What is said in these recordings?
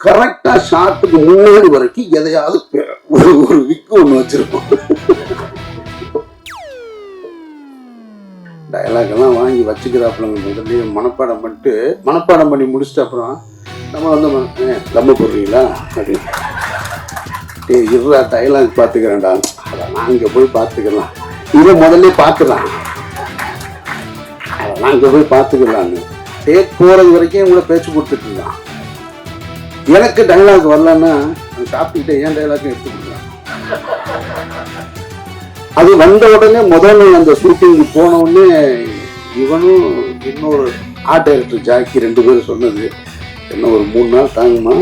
கரெக்டா ஷாட்டுக்கு முன்னாடி வரைக்கும் எதையாவது ஒரு ஒரு விக்கு ஒன்று வச்சிருக்கோம் டயலாக் எல்லாம் வாங்கி வச்சுக்கிறாப்புலங்க முதல்ல மனப்பாடம் பண்ணிட்டு மனப்பாடம் பண்ணி முடிச்சிட்ட அப்புறம் நம்ம வந்து ம- போடுறீங்களா? அப்படின்னு. டேய் இருடா டயலாக் பார்த்துக்கிறேன்டா. நான் அங்கே போய் பார்த்துக்கலாம். இதை முதல்ல பார்த்துக்கலாம். நான் இங்கே போய் பார்த்துக்கலான்னு டேக் போகிறது வரைக்கும் இவங்கள பேச்சு கொடுத்துட்டு இருந்தான் எனக்கு டைலாக் வரலன்னா நான் ஏன் டயலாக் எடுத்து கொடுக்கலாம் அது வந்த உடனே முதல்ல அந்த ஷூட்டிங் போன உடனே இவனும் இன்னொரு ஆர்ட் டைரக்டர் ஜாக்கி ரெண்டு பேரும் சொன்னது என்ன ஒரு மூணு நாள் தாங்குமா?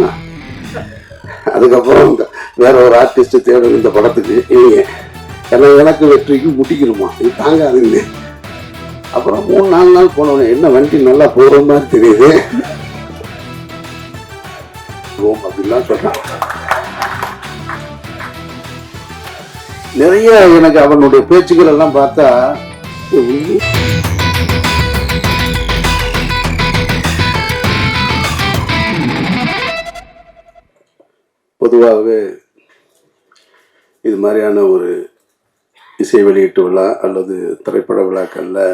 அதுக்கப்புறம் வேற ஒரு ஆர்டிஸ்ட் தேவை இந்த படத்துக்கு இல்லைங்க ஏன்னா எனக்கு வெற்றிக்கு முட்டிக்கணுமா இது தாங்காதுங்க அப்புறம் மூணு நாலு நாள் போனவனே என்ன வண்டி நல்லா போகிற மாதிரி தெரியுது? ஓம் அப்படிலாம் சொன்னான் நிறைய எனக்கு அவனுடைய பேச்சுக்கள் எல்லாம் பார்த்தா பொதுவாகவே இது மாதிரியான ஒரு இசை வெளியீட்டு விழா அல்லது திரைப்பட விழாக்களில்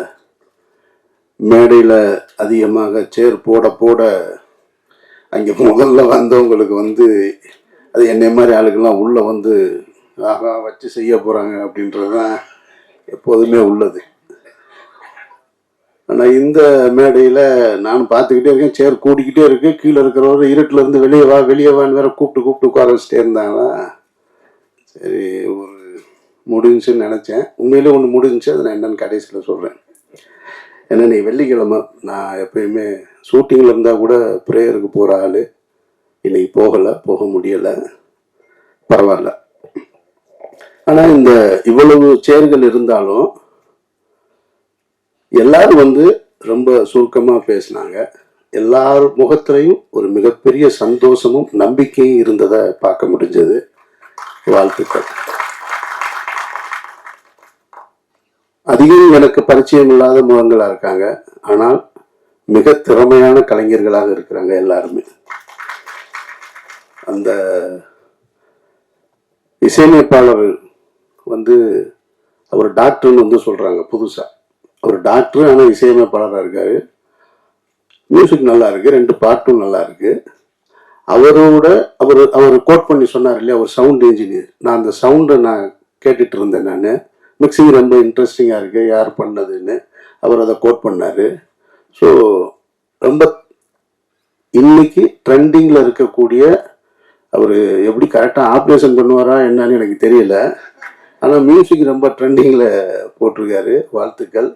மேடையில் அதிகமாக சேர் போட போட அங்கே முதல்ல வந்தவங்களுக்கு வந்து அது என்னை மாதிரி ஆளுக்கெல்லாம் உள்ளே வந்து ஆகா வச்சு செய்ய போகிறாங்க அப்படின்றது தான் எப்போதுமே உள்ளது. ஆனால் இந்த மேடையில் நான் பார்த்துக்கிட்டே இருக்கேன் சேர் கூடிக்கிட்டே இருக்கு. கீழே இருக்கிறவர் இருட்டிலேருந்து வெளியே வா வெளியே வான்னு வேற கூப்பிட்டு கூப்பிட்டு உட்கார வச்சுட்டே இருந்தாங்களா? சரி ஒரு முடிஞ்சுன்னு நினச்சேன். உண்மையிலே ஒன்று முடிஞ்சு அதை நான் என்னென்னு கடைசியில் சொல்கிறேன் ஏன்னா நீ வெள்ளிக்கிழமை நான் எப்பயுமே ஷூட்டிங்கில் இருந்தால் கூட ப்ரேயருக்கு போகிற ஆள். இன்னைக்கு போகலை போக முடியலை. பரவாயில்ல. ஆனால் இந்த இவ்வளவு சேர்கள் இருந்தாலும் எல்லாரும் வந்து ரொம்ப சுருக்கமாக பேசினாங்க. எல்லார் முகத்திலையும் ஒரு மிகப்பெரிய சந்தோஷமும் நம்பிக்கையும் இருந்ததை பார்க்க முடிஞ்சது. வாழ்த்துக்கள். அதிகம் எனக்கு பரிச்சயம் இல்லாத முகங்களா இருக்காங்க. ஆனால் மிக திறமையான கலைஞர்களாக இருக்கிறாங்க எல்லாருமே. அந்த இசையமைப்பாளர் வந்து அவர் டாக்டர்னு வந்து சொல்றாங்க புதுசா. அவர் டாக்டர் ஆனால் இசையமைப்பாளராக இருக்காரு. மியூசிக் நல்லா இருக்கு. ரெண்டு பாட்டும் நல்லா இருக்கு. அவரோட அவர் அவர் கோட் பண்ணி சொன்னார் இல்லையா? ஒரு சவுண்ட் இன்ஜினியர் நான் அந்த சவுண்டை நான் கேட்டுட்டு இருந்தேன் நான். மிக்சிங் ரொம்ப இன்ட்ரெஸ்டிங்காக இருக்கு. யார் பண்ணதுன்னு அவர் அதை கோட் பண்ணார். ஸோ ரொம்ப இன்னைக்கு ட்ரெண்டிங்கில் இருக்கக்கூடிய அவர் எப்படி கரெக்டாக ஆப்ரேஷன் பண்ணுவாரா என்னன்னு எனக்கு தெரியல. ஆனால் மியூசிக் ரொம்ப ட்ரெண்டிங்கில் போட்டிருக்காரு. வாழ்த்துக்கள்.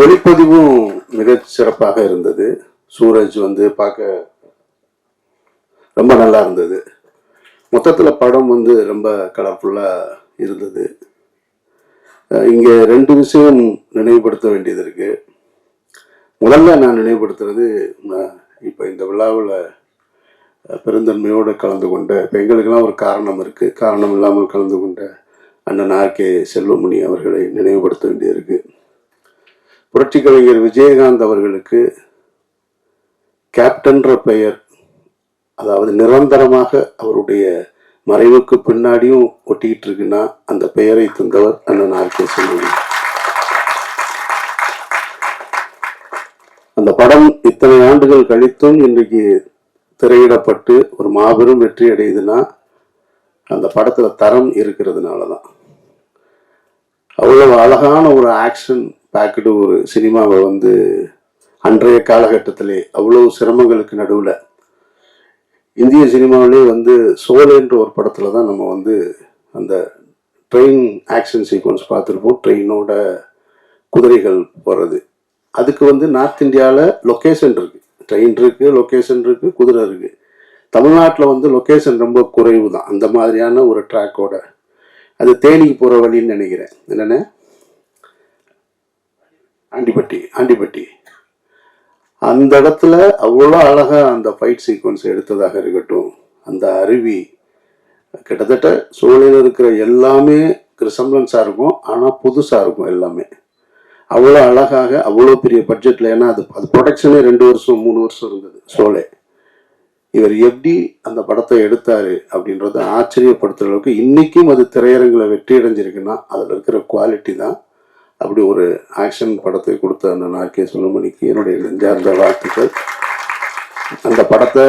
ஒளிப்பதிவும் மிகச் சிறப்பாக இருந்தது. சூரஜ் வந்து பார்க்க ரொம்ப நல்லா இருந்தது. மொத்தத்தில் படம் வந்து ரொம்ப கலர்ஃபுல்லாக இருந்தது. இங்கே ரெண்டு விஷயம் நினைவுபடுத்த வேண்டியது இருக்குது முதல்ல நான் நினைவுபடுத்துறது நான் இப்போ இந்த விழாவில் பெருந்தன்மையோடு கலந்து கொண்ட இப்போ எங்களுக்கெல்லாம் ஒரு காரணம் இருக்குது காரணம் இல்லாமல் கலந்து கொண்ட அண்ணன் ஆர் கே செல்வமணி அவர்களை நினைவுபடுத்த வேண்டியிருக்கு புரட்சி கலைஞர் விஜயகாந்த் அவர்களுக்கு கேப்டன்ற பெயர் அதாவது நிரந்தரமாக அவருடைய மறைவுக்கு பின்னாடியும் ஒட்டிக்கிட்டு இருக்குன்னா அந்த பெயரை தந்தவர் அண்ணன் ஆர்கே கே அந்த படம் இத்தனை ஆண்டுகள் கழித்தும் இன்றைக்கு திரையிடப்பட்டு ஒரு மாபெரும் வெற்றி அடையுதுன்னா அந்த படத்துல தரம் இருக்கிறதுனால தான் அவ்வளவு அழகான ஒரு ஆக்ஷன் பேக்கடு ஒரு சினிமாவை வந்து அன்றைய காலகட்டத்திலே அவ்வளவு சிரமங்களுக்கு நடுவில் இந்திய சினிமாவிலே வந்து சோலேன்ற ஒரு படத்தில் தான் நம்ம வந்து அந்த ட்ரெயின் ஆக்ஷன் சீக்வன்ஸ் பார்த்துருப்போம். ட்ரெயினோட குதிரைகள் போகிறது அதுக்கு வந்து நார்த் இந்தியாவில் லொக்கேஷன் இருக்குது ட்ரெயின் இருக்குது லொக்கேஷன் இருக்குது குதிரை இருக்குது தமிழ்நாட்டில் வந்து லொக்கேஷன் ரொம்ப குறைவு தான். அந்த மாதிரியான ஒரு ட்ராக்கோட அது தேனிக்கு போகிற வழின்னு நினைக்கிறேன். என்னென்ன? ஆண்டிப்பட்டி ஆண்டிப்பட்டி. அந்த இடத்துல அவ்வளோ அழகாக அந்த ஃபைட் சீக்வன்ஸ் எடுத்ததாக இருக்கட்டும். அந்த அருவி கிட்டத்தட்ட சூழலில் இருக்கிற எல்லாமே ரிசம்பிளன்ஸாக இருக்கும் ஆனால் புதுசாக இருக்கும் எல்லாமே. அவ்வளோ அழகாக அவ்வளோ பெரிய பட்ஜெட்டில் ஏன்னா அது அது ப்ரொடக்ஷனே ரெண்டு வருஷம் மூணு வருஷம் இருந்தது சோலே இவர் எப்படி அந்த படத்தை எடுத்தார் அப்படின்றத ஆச்சரியப்படுத்துகிற அளவுக்கு இன்றைக்கும் அது திரையரங்கில் வெற்றி அடைஞ்சிருக்குன்னா அதில் இருக்கிற குவாலிட்டி தான். அப்படி ஒரு ஆக்ஷன் படத்தை கொடுத்த அந்த நாக்கே சுழுமணிக்கு என்னுடைய நெஞ்சார்ந்த வாழ்த்துக்கள். அந்த படத்தை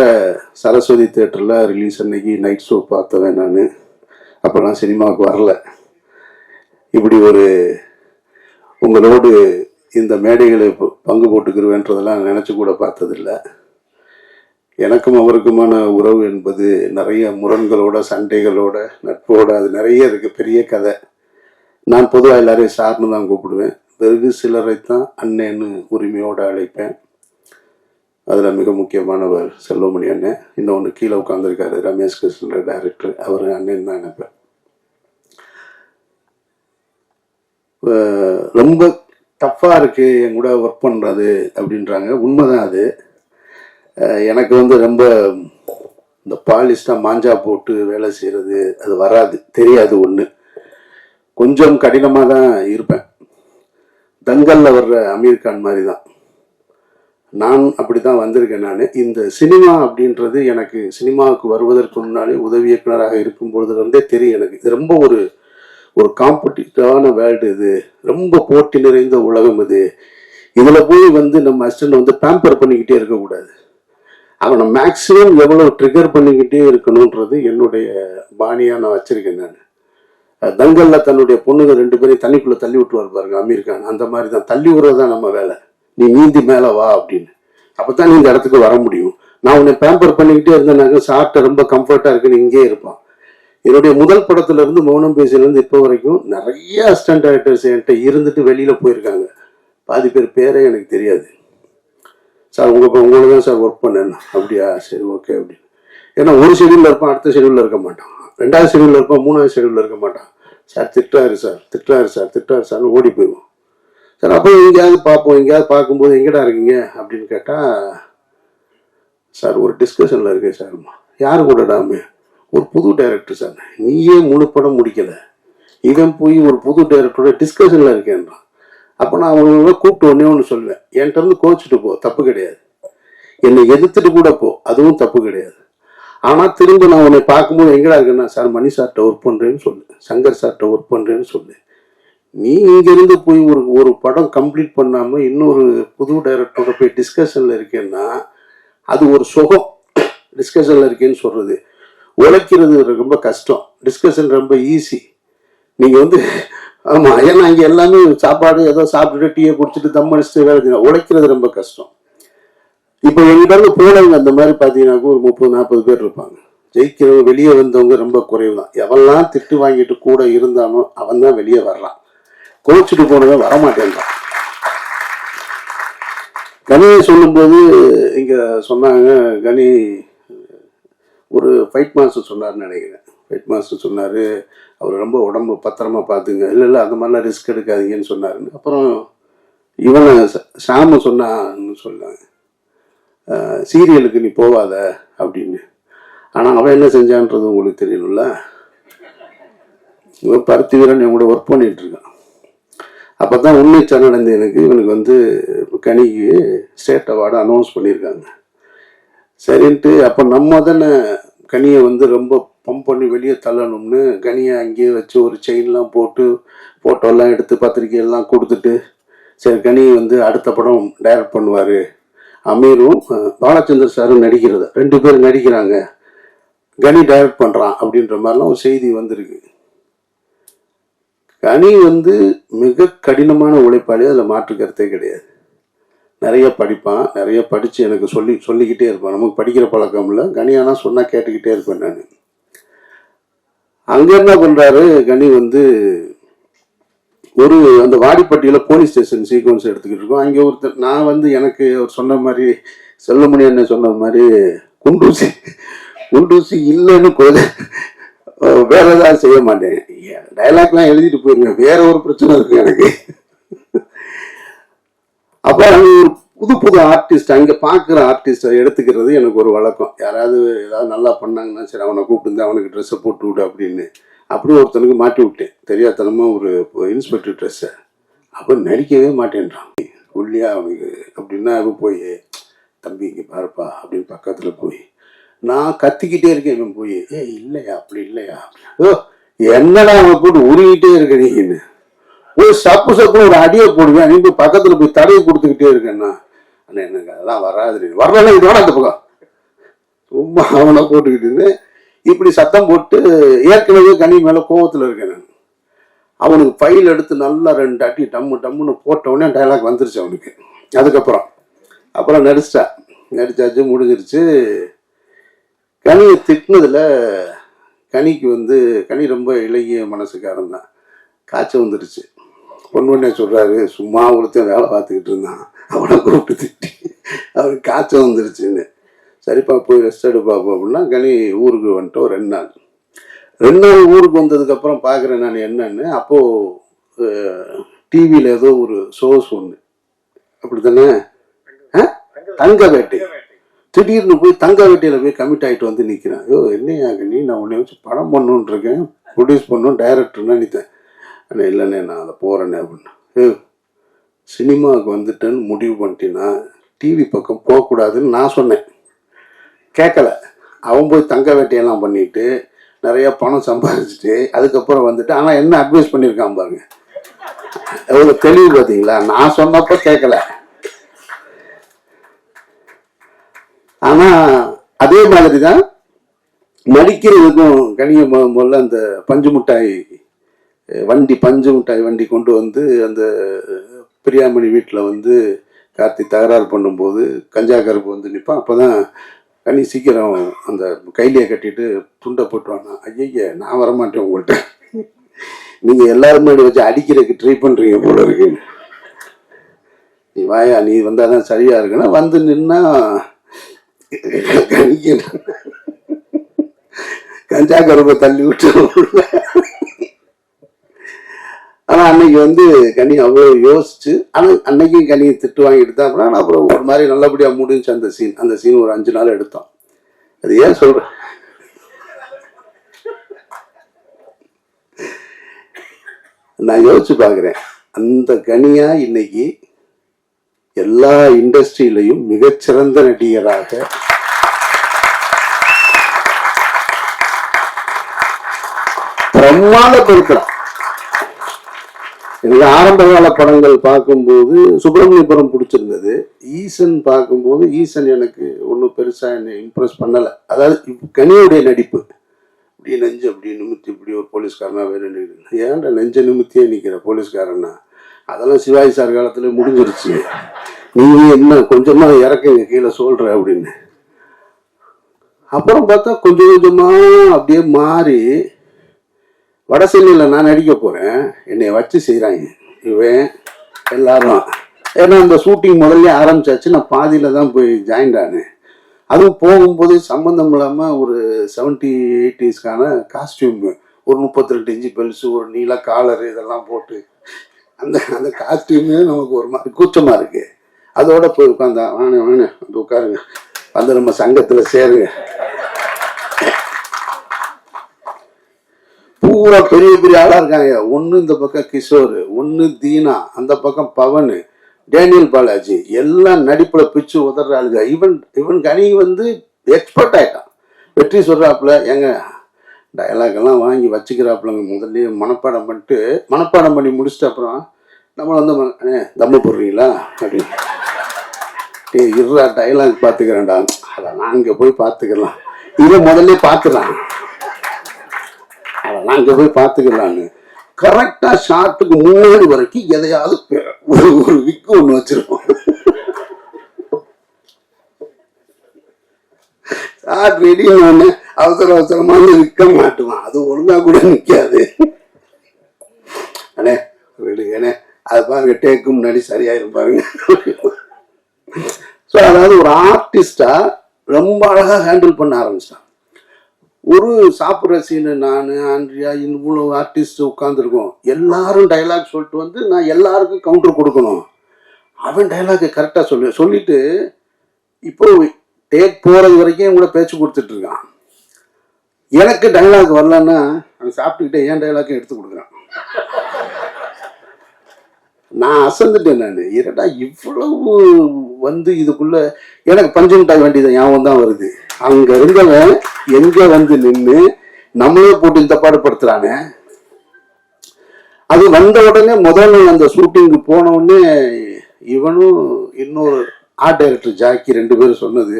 சரஸ்வதி தேட்டரில் ரிலீஸ் அன்னைக்கு நைட் ஷோ பார்த்தவன் நான். அப்போல்லாம் சினிமாவுக்கு வரல. இப்படி ஒரு உங்களோடு இந்த மேடைகளை பங்கு போட்டுக்கிறவேன்றதெல்லாம் நினச்சி கூட பார்த்ததில்ல. எனக்கும் அவருக்குமான உறவு என்பது நிறைய முரண்களோட சண்டைகளோட நட்போட அது நிறைய இருக்குது பெரிய கதை. நான் பொதுவாக எல்லாரையும் சார்னு தான் கூப்பிடுவேன். வெகு சிலரை தான் அண்ணேன்னு உரிமையோடு அழைப்பேன். அதில் மிக முக்கியமானவர் செல்வமணி அண்ணன் இன்னொன்று கீழே உட்காந்துருக்காரு ரமேஷ் கிருஷ்ணன் டைரக்டர் அவர் அண்ணன் தான் நினைப்பேன். ரொம்ப டஃப்பாக இருக்குது என் கூட ஒர்க் பண்ணுறது அப்படின்றாங்க. உண்மைதான் அது. எனக்கு வந்து ரொம்ப இந்த பாலிஸ்டாக மாஞ்சா போட்டு வேலை செய்கிறது அது வராது. தெரியாது ஒன்று கொஞ்சம் கடினமாக தான் இருப்பேன். தங்கலில் வர்ற அமீர் கான் மாதிரி தான் நான் அப்படி தான் வந்திருக்கேன் நான். இந்த சினிமா அப்படின்றது எனக்கு சினிமாவுக்கு வருவதற்கு முன்னாலே உதவி இயக்குனராக இருக்கும் பொழுதுலேருந்தே தெரியும் எனக்கு. இது ரொம்ப ஒரு ஒரு காம்படிட்டிவான வேர்ல்டு இது. ரொம்ப போட்டி நிறைந்த உலகம் இது. இதில் போய் வந்து நம்ம அசிஸ்டன்ட் வந்து பேம்பர் பண்ணிக்கிட்டே இருக்கக்கூடாது. அவனை மேக்ஸிமம் எவ்வளோ ட்ரிகர் பண்ணிக்கிட்டே இருக்கணுன்றது என்னுடைய பாணியாக நான் வச்சிருக்கேன் நான். தங்கல்ல தன்னுடைய பொண்ணுங்க ரெண்டு பேரையும் தண்ணிக்குள்ள தள்ளி விட்டுவார் பாருங்க அமீர் கான் அந்த மாதிரி தான் தள்ளி விடுறது தான் நம்ம வேலை. நீ நீந்தி மேலே வா அப்படின்னு. அப்பதான் நீ இந்த இடத்துக்கு வர முடியும். நான் உன்னை பேம்பர் பண்ணிக்கிட்டே இருந்தேனாக்க சாப்பிட்ட ரொம்ப கம்ஃபர்ட்டாக இருக்குன்னு இங்கே இருப்பான் என்னுடைய முதல் படத்துல இருந்து மௌனம் பேசியில இருந்து இப்போ வரைக்கும் நிறைய அஸ்டன்ட் டைரக்டர்ஸ் என்கிட்ட இருந்துட்டு வெளியில போயிருக்காங்க. பாதி பேர் பேரே எனக்கு தெரியாது. சார் உங்க உங்களை தான் சார் ஒர்க் பண்ணேன் அப்படியா? சரி ஓகே அப்படின்னு. ஏன்னா ஒரு ஷெடியூல்ல இருப்பான் அடுத்த ஷெடியூல்ல இருக்க மாட்டான் ரெண்டாவது ஷெடியூல்ல இருப்பான் மூணாவது ஷெடியூல்ல இருக்க மாட்டான் சார் திட்டுறாரு சார் திட்டுறாரு சார் திட்டுறாரு சார்னு ஓடி போயிடுவோம். சார் அப்போ எங்கேயாவது பார்ப்போம் எங்கேயாவது பார்க்கும்போது எங்கடா இருக்கீங்க? அப்படின்னு கேட்டால் சார் ஒரு டிஸ்கஷனில் இருக்கேன் சார் யார் கூடடாமே ஒரு புது டைரக்டர் சார். நீயே முழு படம் முடிக்கலை. இவன் போய் ஒரு புது டைரக்டரோட டிஸ்கஷனில் இருக்கேன்றான். அப்போ நான் அவங்கள கூப்பிட்டு உடனே ஒன்று சொல்லுவேன். என்கிட்ட இருந்து கோச்சிட்டு போ தப்பு கிடையாது. என்னை எதிர்த்துட்டு கூட போ அதுவும் தப்பு கிடையாது. ஆனா திரும்ப நான் உன்னை பார்க்கும்போது எங்கடா இருக்கேன்னா சார் மணி சார்கிட்ட ஒர்க் பண்றேன்னு சொல்லு சங்கர் சார்கிட்ட ஒர்க் பண்றேன்னு சொல்லு நீ இங்கேருந்து போய் ஒரு ஒரு படம் கம்ப்ளீட் பண்ணாம இன்னொரு புது டைரக்டரோட போய் டிஸ்கஷன்ல இருக்கேன்னா அது ஒரு சுகம். டிஸ்கஷன்ல இருக்கேன்னு சொல்றது. உழைக்கிறது ரொம்ப கஷ்டம். டிஸ்கஷன் ரொம்ப ஈஸி நீங்க வந்து ஆமா ஏன்னா இங்க எல்லாமே சாப்பாடு ஏதோ சாப்பிட்டுட்டு டீயை குடிச்சிட்டு தம் அடிச்சுட்டு வேலை உழைக்கிறது ரொம்ப கஷ்டம். இப்போ எங்கிட்ட போனவங்க அந்த மாதிரி பார்த்தீங்கன்னாக்கா ஒரு முப்பது நாற்பது பேர் இருப்பாங்க. ஜெயிக்கிறவங்க வெளியே வந்தவங்க ரொம்ப குறைவு தான் எவன்லாம் திட்டு வாங்கிட்டு கூட இருந்தானோ அவன் தான் வெளியே வர்றான். கோச்சிட்டு போனவன் வரமாட்டேன்றான். கனியை சொல்லும்போது இங்கே சொன்னாங்க கனி ஒரு ஃபைட் மாஸ்டர் சொன்னார்னு நினைக்கிறேன். ஃபைட் மாஸ்டர் சொன்னார் அவர் ரொம்ப உடம்பு பத்திரமா பார்த்துங்க. இல்லை இல்லை அந்த மாதிரிலாம் ரிஸ்க் எடுக்காதீங்கன்னு சொன்னாருன்னு. அப்புறம் இவனை சாம சொன்னான்னு சொன்னாங்க சீரியலுக்கு நீ போகாத அப்படின்னு. ஆனால் அவன் என்ன செஞ்சான்றது உங்களுக்கு தெரியணும்ல? இவன் பருத்தி வீரன் என் கூட ஒர்க் பண்ணிகிட்ருக்கான் அப்போ தான் உண்மை சரணடைந்த எனக்கு இவனுக்கு வந்து கனிக்கு ஸ்டேட் அவார்டு அனௌன்ஸ் பண்ணியிருக்காங்க சரின்ட்டு அப்போ நம்ம தானே கனியை வந்து ரொம்ப பம்ப் பண்ணி வெளியே தள்ளணும்னு கனியை அங்கேயே வச்சு ஒரு செயின்லாம் போட்டு ஃபோட்டோலாம் எடுத்து பத்திரிக்கையெல்லாம் கொடுத்துட்டு சரி கனி வந்து அடுத்த படம் டைரக்ட் பண்ணுவார். அமீரும் பாலச்சந்தர் சாரும் நடிக்கிறது. ரெண்டு பேரும் நடிக்கிறாங்க. கனி டைரக்ட் பண்ணுறான் அப்படின்ற மாதிரிலாம் ஒரு செய்தி வந்திருக்கு. கனி வந்து மிக கடினமான உழைப்பாளி அதில் மாற்று கருத்தே கிடையாது. நிறைய படிப்பான் நிறைய படித்து எனக்கு சொல்லி சொல்லிக்கிட்டே இருப்பான். நமக்கு படிக்கிற பழக்கம் இல்லை. கனியானா சொன்னால் கேட்டுக்கிட்டே இருப்பேன் நான். அங்கே என்ன பண்ணுறாரு கனி வந்து ஒரு அந்த வாடிப்பட்டியில் போலீஸ் ஸ்டேஷன் சீக்வன்ஸ் எடுத்துக்கிட்டு இருக்கோம் அங்கே ஒருத்தர் நான் வந்து எனக்கு அவர் சொன்ன மாதிரி செல்லமணி என்ன சொன்ன மாதிரி குண்டூசி குண்டூசி இல்லைன்னு கொஞ்சம் வேற ஏதாவது செய்ய மாட்டேன். டைலாக்லாம் எழுதிட்டு போயிருவேன் வேற ஒரு பிரச்சனை இருக்கு எனக்கு. அப்போ அங்கே ஒரு புது புது ஆர்டிஸ்ட் அங்கே பார்க்குற ஆர்டிஸ்டை எடுத்துக்கிறது எனக்கு ஒரு வழக்கம். யாராவது ஏதாவது நல்லா பண்ணாங்கன்னா சரி அவனை கூப்பிட்டு அவனுக்கு ட்ரெஸ்ஸை போட்டு விடு அப்படின்னு. அப்படி ஒருத்தனுக்கு மாட்டி விட்டேன். தெரியாதனமா ஒரு இன்ஸ்பெக்டர் ட்ரெஸ்ஸை அப்போ நடிக்கவே மாட்டேன்றான். உள்ளியா அவனுக்கு அப்படின்னா அவன் போய் தம்பி இங்கே பாருப்பா அப்படின்னு பக்கத்தில் போய் நான் கத்திக்கிட்டே இருக்கேன். இவன் போய் ஏ இல்லையா? அப்படி இல்லையா? ஓ என்னடா அவன் போட்டு உருகிட்டே இருக்க நீன்னு ஒரு சப்பு சப்பு ஒரு அடியை போடுவேன். நீ போய் பக்கத்தில் போய் தடவை கொடுத்துக்கிட்டே இருக்கேன்னா? அண்ணா எனக்கு அதெல்லாம் வராது. வரலாம் இதோட அந்த பக்கம். சும்மா அவனை போட்டுக்கிட்டு இருந்தேன். இப்படி சத்தம் போட்டு ஏற்கனவே கனி மேலே கோவத்தில் இருக்கேன் நான். அவனுக்கு ஃபைல் எடுத்து நல்லா ரெண்டு அட்டி டம்மு டம்முன்னு போட்ட உடனே டைலாக் வந்துருச்சு அவனுக்கு. அதுக்கப்புறம். அப்புறம் நடிச்சிட்டா. நடிச்சாச்சு முடிஞ்சிருச்சு. கனியை திட்டினதில் கனிக்கு வந்து கனி ரொம்ப இலகிய மனசுக்காரன் தான். காய்ச்சல் வந்துருச்சு. பொண்ணுடனே சொல்கிறாரு சும்மா ஒருத்தன் வேலை பார்த்துக்கிட்டு இருந்தான். அவனை கூப்பிட்டு திட்டி. அவனுக்கு காய்ச்சல் வந்துருச்சுன்னு. சரிப்பா போய் ரெஸ்ட் எடுப்பா அப்படின்னா கனி ஊருக்கு வந்துட்டோம் ரெண்டு நாள். ரெண்டு நாள் ஊருக்கு வந்ததுக்கப்புறம் பார்க்குறேன் நான் என்னன்னு. அப்போது டிவியில் ஏதோ ஒரு ஷோஸ் ஒன்று அப்படி தானே தங்க வேட்டை திடீர்னு போய் தங்க வேட்டையில் போய் கமிட் ஆகிட்டு வந்து நிற்கிறேன் ஐயோ என்னையா கனி? நான் உன்னை வச்சு படம் பண்ணுன்ட்ருக்கேன் ப்ரொடியூஸ் பண்ணும் டைரக்டர்னு நினைத்தேன். ஆனால் இல்லைண்ணே நான் அதை போகிறேனே அப்படின்னா. ஏ சினிமாவுக்கு வந்துட்டேன்னு முடிவு பண்ணிட்டேன்னா டிவி பக்கம் போகக்கூடாதுன்னு நான் சொன்னேன். கேட்கல அவன் போய் தங்க வேட்டையெல்லாம் பண்ணிட்டு நிறைய பணம் சம்பாதிச்சுட்டு அதுக்கப்புறம் வந்துட்டு ஆனால் என்ன அட்வைஸ் பண்ணியிருக்கான் பாருங்க. எவ்வளோ தெளிவு பார்த்தீங்களா? நான் சொன்னப்போ கேட்கல ஆனால் அதே மாதிரி தான் நடிக்கிறதுக்கும் கணிக முதல்ல அந்த பஞ்சு மிட்டாய் வண்டி பஞ்சு மிட்டாய் வண்டி கொண்டு வந்து அந்த பிரியாமணி வீட்டில் வந்து கார்த்தி தகராறு பண்ணும்போது கஞ்சா கருப்பு வந்து நிற்பான் அப்போ தான் கனி சீக்கிரம் அந்த கையிலேயே கட்டிட்டு துண்டை போட்டுவானா ஐயய்ய நான் வரமாட்டேன் உங்கள்கிட்ட நீங்கள் எல்லாரும் முன்னாடி வச்சு அடிக்கிறதுக்கு ட்ரை பண்ணுறீங்க போல இருக்கு. நீ வாயா நீ வந்தால் தான் சரியாக இருக்குன்னா வந்து நின்னா கணிக்க கஞ்சா கருப்பை தள்ளி விட்டு ஆனால் அன்னைக்கு வந்து கனி அவ்வளோ யோசிச்சு ஆனால் அன்னைக்கும் கனியை திட்டு வாங்கிட்டு தான் அப்புறம் அப்புறம் ஒரு மாதிரி நல்லபடியாக முடிஞ்சு அந்த சீன் அந்த சீன் ஒரு அஞ்சு நாள் எடுத்தோம். அது ஏன் சொல்கிறேன் நான் யோசிச்சு பார்க்குறேன். அந்த கனியா இன்னைக்கு எல்லா இண்டஸ்ட்ரியிலையும் மிகச்சிறந்த நடிகராக பிரமாதப்படுத்துறான் எனக்கு ஆரம்ப கால படங்கள் பார்க்கும்போது சுப்பிரமணியபுரம் பிடிச்சிருந்தது. ஈசன் பார்க்கும்போது ஈசன் எனக்கு ஒன்றும் பெருசாக என்னை இம்ப்ரெஸ் பண்ணலை. அதாவது கனியுடைய நடிப்பு. இப்படி நெஞ்சு அப்படி நிமித்தி இப்படி ஒரு போலீஸ்காரனா வேறு ஏன்டா நெஞ்ச நிமித்தியே நிற்கிற போலீஸ்காரனா அதெல்லாம் சிவாஜி சார் காலத்தில் முடிஞ்சிருச்சு. நீங்கள் என்ன கொஞ்சமாக இறக்குங்க கீழே சொல்கிற அப்படின்னு. அப்புறம் பார்த்தா கொஞ்சம் கொஞ்சமாக அப்படியே மாறி வடசென்னையில் நான் நடிக்க போகிறேன் என்னை வச்சு செய்கிறாங்க இவன் எல்லாரும். ஏன்னா அந்த ஷூட்டிங் முதல்ல ஆரம்பிச்சாச்சு. நான் பாதியில் தான் போய் ஜாயின் ஆனேன். அதுவும் போகும்போது சம்மந்தம் இல்லாமல் ஒரு செவன்ட்டி எயிட்டிஸ்க்கான காஸ்டியூம் ஒரு முப்பத்தி ரெண்டு இன்ச்சு பெல்ஸு ஒரு நீல காலர் இதெல்லாம் போட்டு அந்த அந்த காஸ்டியூமே நமக்கு ஒரு மாதிரி கூச்சமாக இருக்கு. அதோட போய் உட்காந்தா வாங்க வாங்க வந்து உட்காருங்க. வந்து நம்ம சங்கத்தில் சேருங்க. பூரா பெரிய பெரிய ஆளா இருக்காங்க. ஒன்னு இந்த பக்கம் கிஷோர் ஒன்னு தீனா அந்த பக்கம் பவன் டேனியல் பாலாஜி. எல்லாம் நடிப்புல பிச்சு உதற ஆளுங்க. இவன் இவன் கனி வந்து எக்ஸ்பர்ட் ஆயிட்டான். வெற்றி சொல்றாப்புல எங்க டயலாக் எல்லாம் வாங்கி வச்சுக்கிறாப்புலங்க. முதல்ல மனப்பாடம் பண்ணிட்டு மனப்பாடம் பண்ணி முடிச்சிட்ட அப்புறம் நம்மளை வந்து அண்ணே தம்மு போடுறீங்களா? அப்படின்னு. இருடா டயலாக் பார்த்துக்கிறேன்டா அதான் இங்கே போய் பார்த்துக்கலாம் இதை முதல்ல பார்த்துறான் அதெல்லாம் அங்கே போய் பார்த்துக்கலான்னு கரெக்டாக ஷார்ட்டுக்கு முன்னாடி வரைக்கும் எதையாவது ஒரு ஒரு விக்கு ஒன்று வச்சிருப்போம். ஷார்ட் ரெடி ஒன்று அவசர அவசரமா வந்து விற்க மாட்டுவான். அது ஒழுங்காக கூட நிற்காது அண்ணே விடுங்கண்ணே அது பாருங்க டேக்கு முன்னாடி சரியாயிரும் பாருங்க ஸோ அதாவது ஒரு ஆர்டிஸ்டாக ரொம்ப அழகாக ஹேண்டில் பண்ண ஆரம்பிச்சிட்டான் ஒரு சாப்பிட்ற சீனு நான் ஆண்ட்ரியா இவ்வளோ ஆர்டிஸ்ட் உட்காந்துருக்கோம் எல்லாரும் டைலாக் சொல்லிட்டு வந்து நான் எல்லாருக்கும் கவுண்டர் கொடுக்கணும். அவன் டைலாக் கரெக்டாக சொல்லி சொல்லிட்டு இப்போ டேக் போகிறது வரைக்கும் என் கூட பேச்சு கொடுத்துட்ருக்கான் எனக்கு டைலாக் வரலன்னா அவன் சாப்பிட்டுக்கிட்டே ஏன் டைலாக்கும் எடுத்து கொடுக்குறான். நான் அசந்துட்டேன் நான். இரடா இவ்வளவு வந்து இதுக்குள்ளே எனக்கு பஞ்சு மிட்டாய் வேண்டியது ஞாபகம் தான் வருது. அங்க இருந்தவன் எங்க வந்து நின்று நம்மளே போட்டு இந்த பாடுபடுத்துறானே அது வந்த உடனே முதல்ல அந்த ஷூட்டிங்கு போன உடனே இவனும் இன்னொரு ஆர்ட் டைரக்டர் ஜாக்கி ரெண்டு பேரும் சொன்னது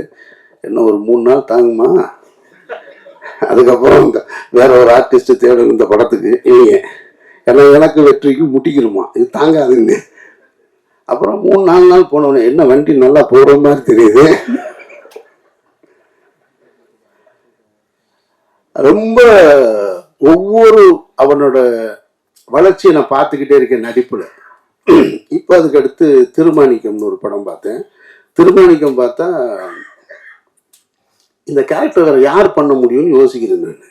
இன்னும் ஒரு மூணு நாள் தாங்குமா? அதுக்கப்புறம் இந்த வேற ஒரு ஆர்டிஸ்ட் தேடும் இந்த படத்துக்கு. இல்லைங்க ஏன்னா எனக்கு வெற்றிக்கு முட்டிக்கிருமா? இது தாங்காதுங்க அப்புறம் மூணு நாலு நாள் போனவனே என்ன வண்டி நல்லா போகிற மாதிரி தெரியுது? ரொம்ப ஒவ்வொரு அவனோட வளர்ச்சியை நான் பார்த்துக்கிட்டே இருக்கேன் நடிப்பில். இப்போ அதுக்கு அடுத்து திருமாணிக்கம்னு ஒரு படம் பார்த்தேன். திருமாணிக்கம் பார்த்தா இந்த கேரக்டர் வேறு யார் பண்ண முடியும்னு யோசிக்கிறேன் நான்.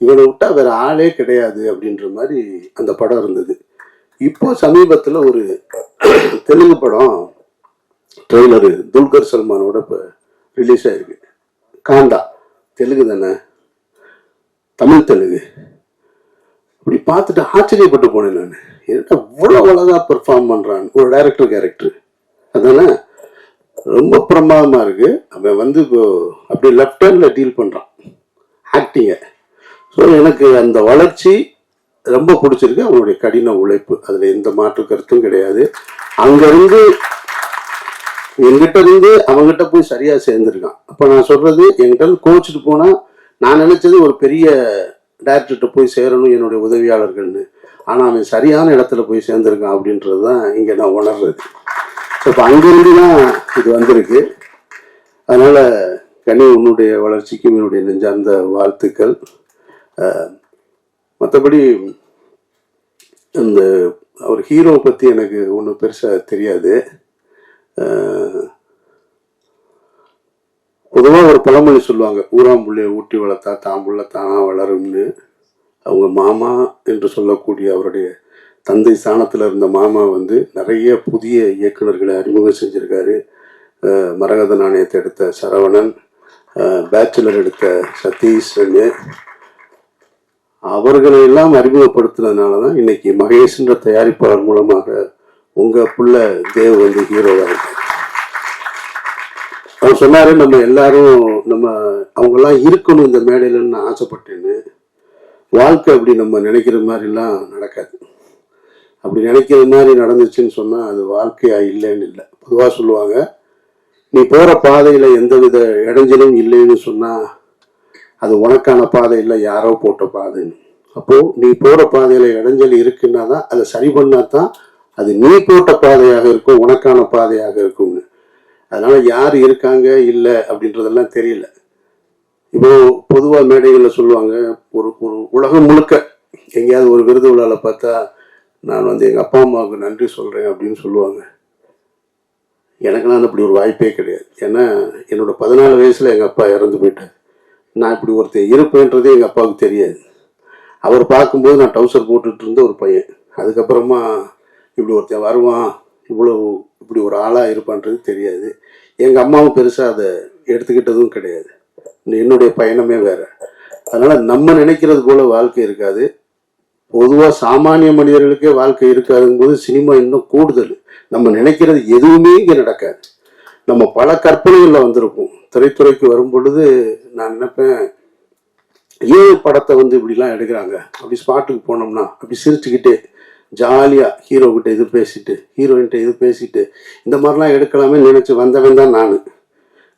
இவனை விட்டா வேற ஆளே கிடையாது அப்படின்ற மாதிரி அந்த படம் இருந்தது. இப்போ சமீபத்தில் ஒரு தெலுங்கு படம் ட்ரெய்லரு துல்கர் சல்மானோட இப்போ ரிலீஸ் ஆயிருக்கு. காந்தா தெலுங்கு தானே? தமிழ் தெலுங்கு. இப்படி பார்த்துட்டு ஆச்சரியப்பட்டு போனேன் நான். என்ன இவ்வளோ அழகாக பெர்ஃபார்ம் பண்ணுறான் ஒரு டைரக்டர் கேரக்டர் அதனால் ரொம்ப பிரமாதமாக இருக்குது அவன் வந்து இப்போ அப்படியே லெஃப்ட் ஹேண்டில் டீல் பண்ணுறான் ஆக்டிங்கை ஸோ எனக்கு அந்த வளர்ச்சி ரொம்ப பிடிச்சிருக்கு. அவனுடைய கடின உழைப்பு. அதில் எந்த மாற்று கருத்தும் கிடையாது. அங்கேருந்து என்கிட்ட இருந்து அவங்ககிட்ட போய் சரியாக சேர்ந்துருக்கான். அப்போ நான் சொல்கிறது என்கிட்ட கோச்சிட்டு போனால் நான் நினச்சது ஒரு பெரிய டேரக்டர்கிட்ட போய் சேரணும் என்னுடைய உதவியாளர்கள்னு. ஆனால் அவன் சரியான இடத்துல போய் சேர்ந்துருக்கான் அப்படின்றது தான் இங்கே நான் உணர்றது. இப்போ அங்கேருந்து தான் இது வந்திருக்கு. அதனால் கனி உன்னுடைய வளர்ச்சிக்கும் என்னுடைய நெஞ்சார்ந்த வாழ்த்துக்கள். மற்றபடி இந்த அவர் ஹீரோவை பற்றி எனக்கு ஒன்றும் பெருசாக தெரியாது. பொதுவாக ஒரு பழமொழி சொல்லுவாங்க ஊராம்புள்ளைய ஊட்டி வளர்த்தா தாம்புள்ள தானா வளரும்னு. அவங்க மாமா என்று சொல்லக்கூடிய அவருடைய தந்தை ஸ்தானத்தில் இருந்த மாமா வந்து நிறைய புதிய இயக்குனர்களை அறிமுகம் செஞ்சுருக்காரு. மரகத நாணயத்தை எடுத்த சரவணன் பேச்சுலர் எடுத்த சதீஷ் அவர்களை எல்லாம் அறிமுகப்படுத்துனதுனால தான் இன்னைக்கு மகேஷ்ன்ற தயாரிப்பாளர் மூலமாக உங்கள் புள்ள தேவ் வந்து ஹீரோவாக இருக்கு அவர் சொன்னாரு நம்ம எல்லாரும் நம்ம அவங்கெல்லாம் இருக்கணும் இந்த மேடையிலன்னு நான் ஆசைப்பட்டேன்னு. வாழ்க்கை அப்படி நம்ம நினைக்கிற மாதிரிலாம் நடக்காது. அப்படி நினைக்கிற மாதிரி நடந்துச்சுன்னு சொன்னால் அது வாழ்க்கையா இல்லைன்னு இல்லை. பொதுவாக சொல்லுவாங்க நீ போகிற பாதையில் எந்தவித இடைஞ்சலும் இல்லைன்னு சொன்னால் அது உனக்கான பாதை இல்லை யாரோ போட்ட பாதைன்னு. அப்போது நீ போகிற பாதையில் இடைஞ்சல் இருக்குன்னா தான் அதை சரி பண்ணால் தான் அது நீ போட்ட பாதையாக இருக்கும் உனக்கான பாதையாக இருக்கும்னு. அதனால் யார் இருக்காங்க இல்லை அப்படின்றதெல்லாம் தெரியல. இப்போ பொதுவாக மேடைகளில் சொல்லுவாங்க ஒரு ஒரு உலகம் முழுக்க எங்கேயாவது ஒரு விருது விழாவில் பார்த்தா நான் வந்து எங்கள் அப்பா அம்மாவுக்கு நன்றி சொல்கிறேன் அப்படின்னு சொல்லுவாங்க. எனக்கெல்லாம் அப்படி ஒரு வாய்ப்பே கிடையாது. ஏன்னா என்னோட பதினாலு வயசில் எங்கள் அப்பா இறந்து போயிட்டார். நான் இப்படி ஒருத்தர் இருப்பேன்றதே எங்கள் அப்பாவுக்கு தெரியாது. அவர் பார்க்கும்போது நான் டவுசர் போட்டுட்டு இருந்த ஒரு பையன். அதுக்கப்புறமா இப்படி ஒருத்தன் வருவான் இவ்வளோ இப்படி ஒரு ஆளாக இருப்பான்றது தெரியாது. எங்கள் அம்மாவும் பெருசாக அதை எடுத்துக்கிட்டதும் கிடையாது. என்னுடைய பயணமே வேறு. அதனால் நம்ம நினைக்கிறது போல் வாழ்க்கை இருக்காது. பொதுவாக சாமானிய மனிதர்களுக்கே வாழ்க்கை இருக்காதுங்கும்போது சினிமா இன்னும் கூடுதல். நம்ம நினைக்கிறது எதுவுமே இங்கே நடக்காது. நம்ம பல கற்பனைகளில் வந்திருப்போம். திரைத்துறைக்கு வரும் பொழுது நான் நினைப்பேன் ஏன் படத்தை வந்து இப்படிலாம் எடுக்கிறாங்க. அப்படி ஸ்பாட்டுக்கு போனோம்னா அப்படி சிரிச்சுக்கிட்டே ஜாலியாக ஹீரோ கிட்ட இது பேசிட்டு ஹீரோயின்கிட்ட இது பேசிட்டு இந்த மாதிரிலாம் எடுக்கலாமே நினச்சி வந்தவன் தான் நான்.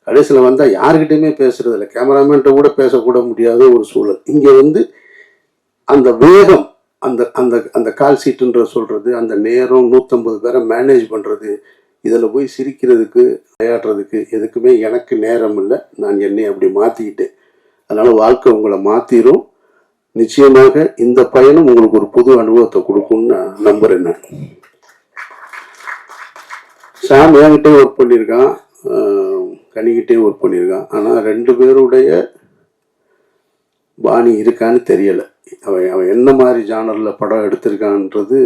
கடைசியில் வந்தால் யாருக்கிட்டையுமே பேசுகிறதில்ல இல்லை கேமராமேன்ட்ட கூட பேசக்கூட முடியாத ஒரு சூழல். இங்கே வந்து அந்த வேகம் அந்த அந்த அந்த கால் சீட்டுன்ற சொல்கிறது அந்த நேரம் நூற்றம்பது பேரை மேனேஜ் பண்ணுறது இதில் போய் சிரிக்கிறதுக்கு விளையாடுறதுக்கு எதுக்குமே எனக்கு நேரம் இல்லை. நான் என்னை அப்படி மாற்றிக்கிட்டேன் அதனால் வாழ்க்கை உங்களை மாற்றிடும் நிச்சயமாக இந்த பயணம் உங்களுக்கு ஒரு புது அனுபவத்தை கொடுக்கும்னு நம்புறேன் நான். சாம் என்கிட்டயும் ஒர்க் பண்ணியிருக்கான். கனிக்கிட்டே ஒர்க் பண்ணியிருக்கான். ஆனால் ரெண்டு பேருடைய பாணி இருக்கான்னு தெரியலை. அவன் அவன் என்ன மாதிரி ஜானரில் படம் எடுத்திருக்கான்றது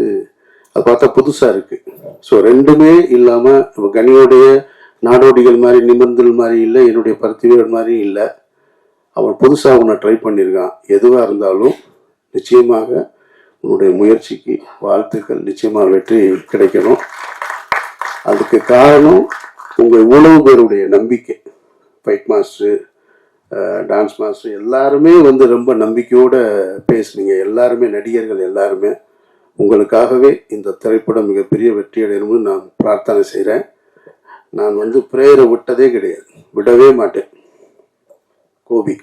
அது பார்த்தா புதுசாக இருக்குது ஸோ ரெண்டுமே இல்லாமல் கனியோடைய நாடோடிகள் மாதிரி நிமிர்ந்தல் மாதிரி இல்லை என்னுடைய பருத்திவேல் மாதிரி இல்லை. அவன் புதுசாக உன்னை ட்ரை பண்ணியிருக்கான் எதுவாக இருந்தாலும் நிச்சயமாக உன்னுடைய முயற்சிக்கு வாழ்த்துக்கள். நிச்சயமாக வெற்றி கிடைக்கணும். அதுக்கு காரணம் உங்கள் உணவு பேருடைய நம்பிக்கை ஃபைட் மாஸ்டர் டான்ஸ் மாஸ்டர் எல்லாருமே வந்து ரொம்ப நம்பிக்கையோடு பேசுனீங்க. எல்லாருமே நடிகர்கள் எல்லாருமே. உங்களுக்காகவே இந்த திரைப்படம் மிகப்பெரிய வெற்றி அடையணும்னு நான் பிரார்த்தனை செய்கிறேன் நான் வந்து பிரேயரை விட்டதே கிடையாது. விடவே மாட்டேன். கோபி.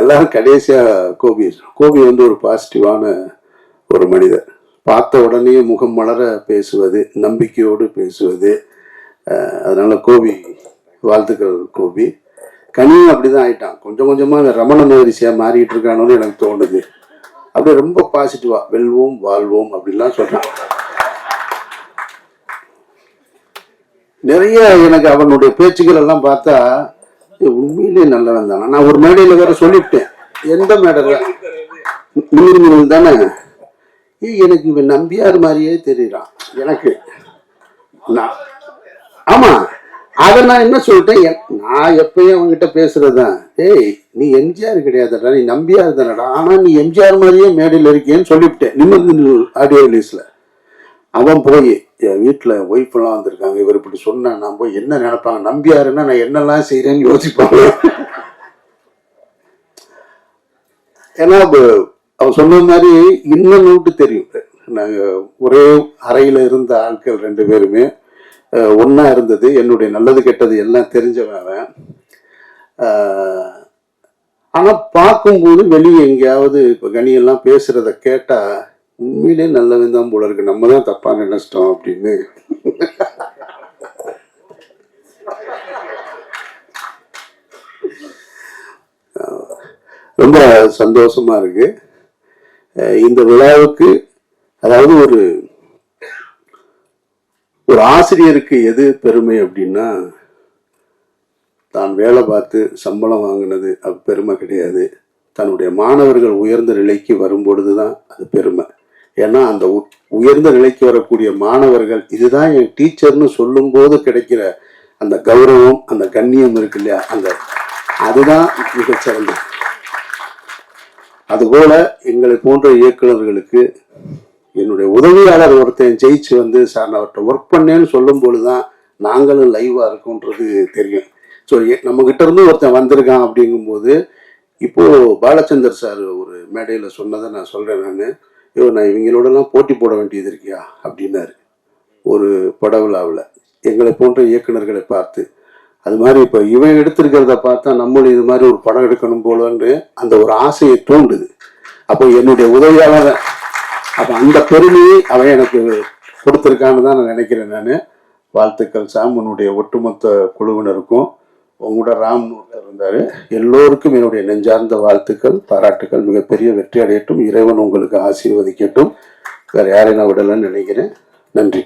எல்லாம் கடைசியாக கோபி. கோபி வந்து ஒரு பாசிட்டிவான ஒரு மனிதர். பார்த்த உடனே முகம் மலர பேசுவது நம்பிக்கையோடு பேசுவது அதனால் கோபி வாழ்த்துக்கள் கோபி. கனியும் அப்படிதான் ஆயிட்டான். கொஞ்சம் கொஞ்சமாக அந்த ரமண மகரிஷியா மாறிட்டு இருக்கானோன்னு எனக்கு தோணுது. அப்படியே ரொம்ப பாசிட்டிவாக வெல்வோம் வாழ்வோம் அப்படிலாம் சொல்கிறான் நிறைய எனக்கு அவனுடைய பேச்சுக்கள் எல்லாம் பார்த்தா உண்மையிலே நல்லவன் தானே? நான் ஒரு மேடையில் வேற சொல்லிவிட்டேன் எந்த மேடையில்? நீர்மீன் தானே? ஏய், எனக்கு இவன் நம்பியார் மாதிரியே தெரியறான் எனக்கு. நான் ஆமா அதை நான் என்ன சொல்லிட்டேன்? நான் எப்பயும் அவங்ககிட்ட பேசுறதுதான் ஏய் நீ எம்ஜிஆர் கிடையாதுடா நீ நம்பியார் தானடா. ஆனா நீ எம்ஜிஆர் மாதிரியே மேடையில் இருக்கேன்னு சொல்லிவிட்டேன். நிமிர்ந்து ஆடியோ ரிலீஸ்ல அவன் போய் என் வீட்டில் ஒய்ஃப் எல்லாம் வந்திருக்காங்க இவர் இப்படி சொன்னா நான் போய் என்ன நினைப்பாங்க நம்பியாருன்னா நான் என்னெல்லாம் செய்யறேன்னு யோசிப்பாங்க. ஏன்னா அவன் சொன்ன மாதிரி இன்னும் நோட்டு தெரியும். நாங்கள் ஒரே அறையில் இருந்த ஆட்கள் ரெண்டு பேருமே ஒன்றா இருந்தது. என்னுடைய நல்லது கெட்டது எல்லாம் தெரிஞ்சவன் அவன். பார்க்கும்போது வெளியே எங்கேயாவது இப்போ கனியெல்லாம் பேசுறத கேட்டால் உண்மையிலே நல்லவன் தான் போல இருக்கு. நம்ம தான் தப்பா நினைச்சிட்டோம் அப்படின்னு. ரொம்ப சந்தோஷமா இருக்கு. இந்த விழாவுக்கு அதாவது ஒரு ஒரு ஆசிரியருக்கு எது பெருமை அப்படின்னா தான் வேலை பார்த்து சம்பளம் வாங்கினது அது பெருமை கிடையாது. தன்னுடைய மாணவர்கள் உயர்ந்த நிலைக்கு வரும்பொழுது தான் அது பெருமை. ஏன்னா அந்த உ- உயர்ந்த நிலைக்கு வரக்கூடிய மாணவர்கள் இதுதான் என் டீச்சர்னு சொல்லும்போது கிடைக்கிற அந்த கௌரவம் அந்த கண்ணியம் இருக்கு இல்லையா? அந்த அதுதான் மிகச்சிறந்தது. அதுபோல எங்களை போன்ற இயக்குநர்களுக்கு என்னுடைய உதவியாளர் ஒருத்தன் ஜெயிச்சு வந்து சார் நான் அவர்கிட்ட ஒர்க் பண்ணேன்னு சொல்லும் பொழுதுதான் நாங்களும் லைவா இருக்கோன்றது தெரியும். ஸோ நம்ம கிட்ட இருந்து ஒருத்தன் வந்திருக்கான் அப்படிங்கும்போது இப்போ பாலச்சந்தர் சார் ஒரு மேடையில் சொன்னதை நான் சொல்றேன் நான். ஐயோ நான் இவங்களோடலாம் போட்டி போட வேண்டியது இருக்கியா? அப்படின்னாரு. ஒரு பட விழாவில் எங்களை போன்ற இயக்குனர்களை பார்த்து அது மாதிரி இப்போ இவன் எடுத்திருக்கிறத பார்த்தா நம்மளும் இது மாதிரி ஒரு படம் எடுக்கணும் போலன்னு அந்த ஒரு ஆசையை தூண்டுது. அப்போ என்னுடைய உதவியாளர் அப்போ அந்த பெருமையை அவன் எனக்கு கொடுத்துருக்கான்னு தான் நான் நினைக்கிறேன் நான். வாழ்த்துக்கள் சாம் உன்னுடைய ஒட்டுமொத்த குழுவினருக்கும். உங்களோட ராம் இருந்தார். எல்லோருக்கும் என்னுடைய நெஞ்சார்ந்த வாழ்த்துக்கள் பாராட்டுக்கள் மிகப்பெரிய வெற்றி அடையட்டும். இறைவன் உங்களுக்கு ஆசீர்வதிக்கட்டும். வேறு யாரையும் நான் விடலன்னு நினைக்கிறேன். நன்றி.